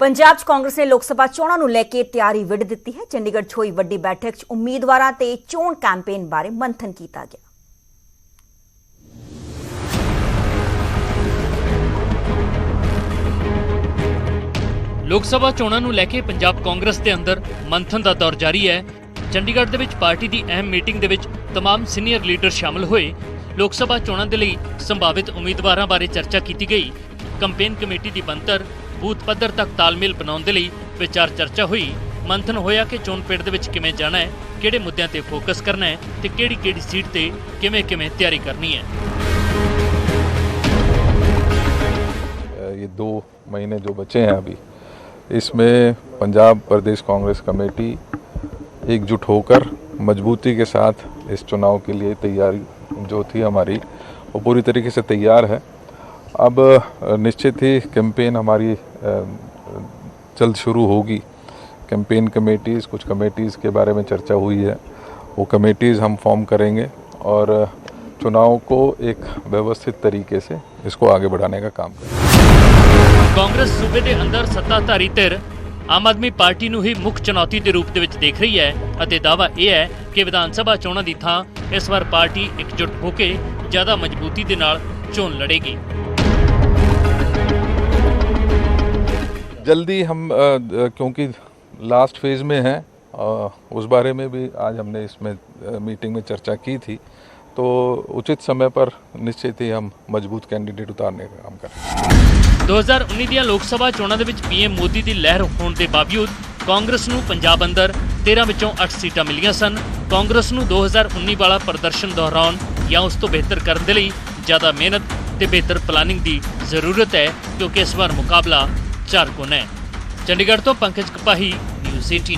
Punjab 'ਚ ਕਾਂਗਰਸ ਨੇ ਲੋਕ ਸਭਾ ਚੋਣਾਂ ਨੂੰ ਲੈ ਕੇ ਤਿਆਰੀ ਵਿੱਢ ਦਿੱਤੀ ਹੈ ਚੰਡੀਗੜ੍ਹ 'ਚ ਹੋਈ ਵੱਡੀ ਬੈਠਕ 'ਚ ਉਮੀਦਵਾਰਾਂ ਤੇ ਚੋਣ ਕੈਂਪੇਨ ਬਾਰੇ ਮੰਥਨ ਕੀਤਾ ਗਿਆ ਲੋਕ ਸਭਾ ਚੋਣਾਂ ਨੂੰ ਲੈ ਕੇ ਪੰਜਾਬ ਕਾਂਗਰਸ ਦੇ ਅੰਦਰ ਮੰਥਨ ਦਾ ਦੌਰ ਜਾਰੀ ਹੈ ਚੰਡੀਗੜ੍ਹ ਦੇ ਵਿੱਚ ਪਾਰਟੀ ਦੀ ਅਹਿਮ ਮੀਟਿੰਗ ਦੇ ਵਿੱਚ तमाम ਸੀਨੀਅਰ ਲੀਡਰ ਸ਼ਾਮਲ ਹੋਏ ਲੋਕ ਸਭਾ ਚੋਣਾਂ ਦੇ ਲਈ ਸੰਭਾਵਿਤ ਉਮੀਦਵਾਰਾਂ ਬਾਰੇ ਚਰਚਾ ਕੀਤੀ ਗਈ ਕੰਪੇਨ ਕਮੇਟੀ ਦੀ ਬੰਤਰ ਬੂਥ ਪੱਧਰ ਤੱਕ ਤਾਲਮੇਲ ਬਣਾਉਣ ਦੇ ਲਈ ਵਿਚਾਰ ਚਰਚਾ ਹੋਈ ਮੰਥਨ ਹੋਇਆ ਕਿ ਚੋਣ ਪਿੰਡ ਦੇ ਵਿੱਚ ਕਿਵੇਂ ਜਾਣਾ ਹੈ ਕਿਹੜੇ ਮੁੱਦਿਆਂ ਤੇ ਫੋਕਸ ਕਰਨਾ ਹੈ ਤੇ ਕਿਹੜੀ ਕਿਹੜੀ ਸੀਟ ਤੇ ਕਿਵੇਂ ਕਿਵੇਂ ਤਿਆਰੀ ਕਰਨੀ ਹੈ ये दो महीने जो बचे हैं अभी इसमें पंजाब प्रदेश कांग्रेस कमेटी एकजुट होकर मजबूती के साथ इस चुनाव के लिए तैयारी जो थी हमारी वो पूरी तरीके से तैयार है अब अ, निश्चित ही कैंपेन हमारी अ, जल्द शुरू होगी कैंपेन कमेटीज़ कुछ कमेटीज़ के बारे में चर्चा हुई है वो कमेटीज़ हम फॉर्म करेंगे और अ, चुनाव को एक व्यवस्थित तरीके से इसको आगे बढ़ाने का काम करेंगे ਕਾਂਗਰਸ ਸੂਬੇ ਦੇ ਅੰਦਰ ਸੱਤਾਧਾਰੀ ਧਿਰ ਆਮ ਆਦਮੀ ਪਾਰਟੀ ਨੂੰ ਹੀ ਮੁੱਖ ਚੁਣੌਤੀ ਦੇ ਰੂਪ ਦੇ ਵਿੱਚ ਦੇਖ ਰਹੀ ਹੈ ਅਤੇ ਦਾਅਵਾ ਇਹ ਹੈ ਕਿ ਵਿਧਾਨ ਸਭਾ ਚੋਣਾਂ ਦੀ ਥਾਂ ਇਸ ਵਾਰ ਪਾਰਟੀ ਇਕਜੁੱਟ ਹੋ ਕੇ ਜ਼ਿਆਦਾ ਮਜ਼ਬੂਤੀ ਦੇ ਨਾਲ ਚੋਣ ਲੜੇਗੀ जल्दी हम अ, अ, क्योंकि लास्ट फेज में हैं अ, उस बारे में भी आज हमने इसमें अ, मीटिंग में चर्चा की थी तो उचित समय पर निश्चित ही हम मजबूत कैंडिडेट उतारने का काम करेंगे 2019 ਦੀਆਂ ਲੋਕ ਸਭਾ ਚੋਣਾਂ ਦੇ ਵਿੱਚ ਪੀਐਮ ਮੋਦੀ ਦੀ ਲਹਿਰ ਹੋਣ ਦੇ ਬਾਵਜੂਦ ਕਾਂਗਰਸ ਨੂੰ ਪੰਜਾਬ ਅੰਦਰ 13 ਵਿੱਚੋਂ 8 ਸੀਟਾਂ ਮਿਲੀਆਂ ਸਨ ਕਾਂਗਰਸ ਨੂੰ 2019 ਵਾਲਾ ਪ੍ਰਦਰਸ਼ਨ ਦੁਹਰਾਉਣ ਜਾਂ ਉਸ ਤੋਂ ਬਿਹਤਰ ਕਰਨ ਦੇ ਲਈ ਜ਼ਿਆਦਾ ਮਿਹਨਤ ਤੇ ਬਿਹਤਰ ਪਲਾਨਿੰਗ ਦੀ ਜ਼ਰੂਰਤ ਹੈ ਕਿਉਂਕਿ ਇਸ ਵਾਰ ਮੁਕਾਬਲਾ ਚਾਰ ਕੋਨ ਹੈ ਚੰਡੀਗੜ੍ਹ ਤੋਂ ਪੰਕਜ ਕਪਾਹੀ ਨਿਊਜ਼ 18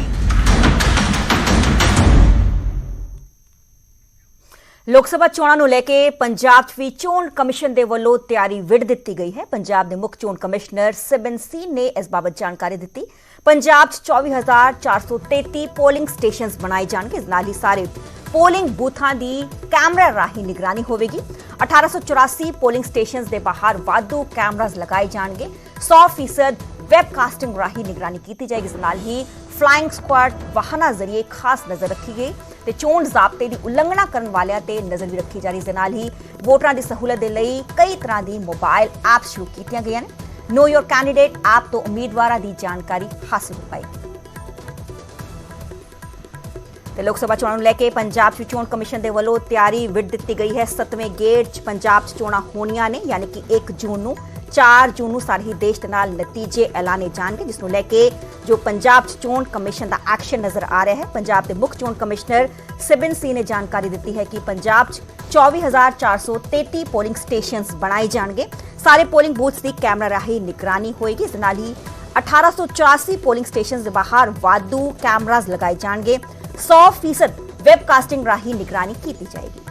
ਲੋਕ ਸਭਾ ਚੋਣਾਂ ਨੂੰ ਲੈ ਕੇ ਪੰਜਾਬ 'ਚ ਵੀ ਚੋਣ ਕਮਿਸ਼ਨ ਦੇ ਵੱਲੋਂ ਤਿਆਰੀ ਵਿੱਢ ਦਿੱਤੀ ਗਈ ਹੈ ਪੰਜਾਬ ਦੇ ਮੁੱਖ ਚੋਣ ਕਮਿਸ਼ਨਰ ਸਿਬਨ ਸੀ ਨੇ ਇਸ ਬਾਬਤ ਜਾਣਕਾਰੀ ਦਿੱਤੀ ਪੰਜਾਬ 'ਚ 24433 ਪੋਲਿੰਗ ਸਟੇਸ਼ਨਸ ਬਣਾਏ ਜਾਣਗੇ ਇਸ ਨਾਲ ਹੀ ਸਾਰੇ ਪੋਲਿੰਗ ਬੂਥਾਂ ਦੀ ਕੈਮਰਾ ਰਾਹੀਂ ਨਿਗਰਾਨੀ ਹੋਵੇਗੀ। 1884 ਪੋਲਿੰਗ ਸਟੇਸ਼ਨਸ ਦੇ ਬਾਹਰ ਵਾਧੂ ਕੈਮਰਾਜ਼ ਲਗਾਏ ਜਾਣਗੇ। 100% ਵੈਬਕਾਸਟਿੰਗ ਰਾਹੀਂ ਨਿਗਰਾਨੀ ਕੀਤੀ ਜਾਏਗੀ। ਇਸ ਨਾਲ ਹੀ ਫਲਾਈਂਗ ਸਕੁਆਡ ਵਾਹਨਾਂ ਜ਼ਰੀਏ ਖਾਸ ਨਜ਼ਰ ਰੱਖੀ ਗਈ ਤੇ ਚੋਣ ਜ਼ਾਬਤੇ ਦੀ ਉਲੰਘਣਾ ਕਰਨ ਵਾਲਿਆਂ ਤੇ ਨਜ਼ਰ ਵੀ ਰੱਖੀ ਜਾ ਰਹੀ। ਇਸ ਦੇ ਨਾਲ ਹੀ ਵੋਟਰਾਂ ਦੀ ਸਹੂਲਤ ਦੇ ਲਈ ਕਈ ਤਰ੍ਹਾਂ ਦੀ ਮੋਬਾਈਲ ਐਪ ਸ਼ੁਰੂ ਕੀਤੀਆਂ ਗਈਆਂ ਨੇ। ਨੋ ਯੋਰ ਕੈਂਡੀਡੇਟ ਐਪ ਤੋਂ ਉਮੀਦਵਾਰਾਂ ਦੀ ਜਾਣਕਾਰੀ ਹਾਸਲ ਹੋ ਪਾਏਗੀ। ਤੇ ਲੋਕ ਸਭਾ ਚੋਣਾਂ ਨੂੰ ਲੈ ਕੇ ਪੰਜਾਬ 'ਚ ਚੋਣ ਕਮਿਸ਼ਨ ਦੇ ਵੱਲੋਂ ਤਿਆਰੀ ਵਿੱਢ ਦਿੱਤੀ ਗਈ ਹੈ। 7ਵੇਂ ਗੇੜ 'ਚ ਪੰਜਾਬ 'ਚ ਚੋਣਾਂ ਹੋਣੀਆਂ ਨੇ, ਯਾਨੀ ਕਿ 1 ਜੂਨ ਨੂੰ 4 ਜੂਨ ਨੂੰ ਸਾਰੇ ਹੀ ਦੇਸ਼ ਦੇ ਨਾਲ ਨਤੀਜੇ ਐਲਾਨੇ ਜਾਣਗੇ, ਜਿਸ ਨੂੰ ਲੈ ਕੇ ਜੋ ਪੰਜਾਬ 'ਚ ਚੋਣ ਕਮਿਸ਼ਨ ਦਾ ਐਕਸ਼ਨ ਨਜ਼ਰ ਆ ਰਿਹਾ ਹੈ। ਪੰਜਾਬ ਦੇ ਮੁੱਖ ਚੋਣ ਕਮਿਸ਼ਨਰ ਸਿਬਨ ਸੀ ਨੇ ਜਾਣਕਾਰੀ ਦਿੱਤੀ ਹੈ ਕਿ ਪੰਜਾਬ 'ਚ 24433 ਪੋਲਿੰਗ ਸਟੇਸ਼ਨਸ ਬਣਾਏ ਜਾਣਗੇ। ਸਾਰੇ ਪੋਲਿੰਗ ਬੂਥਸ ਦੀ ਕੈਮਰਾ ਰਾਹੀਂ ਨਿਗਰਾਨੀ ਹੋਏਗੀ। ਇਸ ਨਾਲ ਹੀ 1884 ਪੋਲਿੰਗ ਸਟੇਸ਼ਨਸ ਦੇ ਬਾਹਰ ਵਾਧੂ ਕੈਮਰਾਜ਼ ਲਗਾਏ ਜਾਣਗੇ। 100% ਵੈਬਕਾਸਟਿੰਗ ਰਾਹੀਂ ਨਿਗਰਾਨੀ ਕੀਤੀ ਜਾਏਗੀ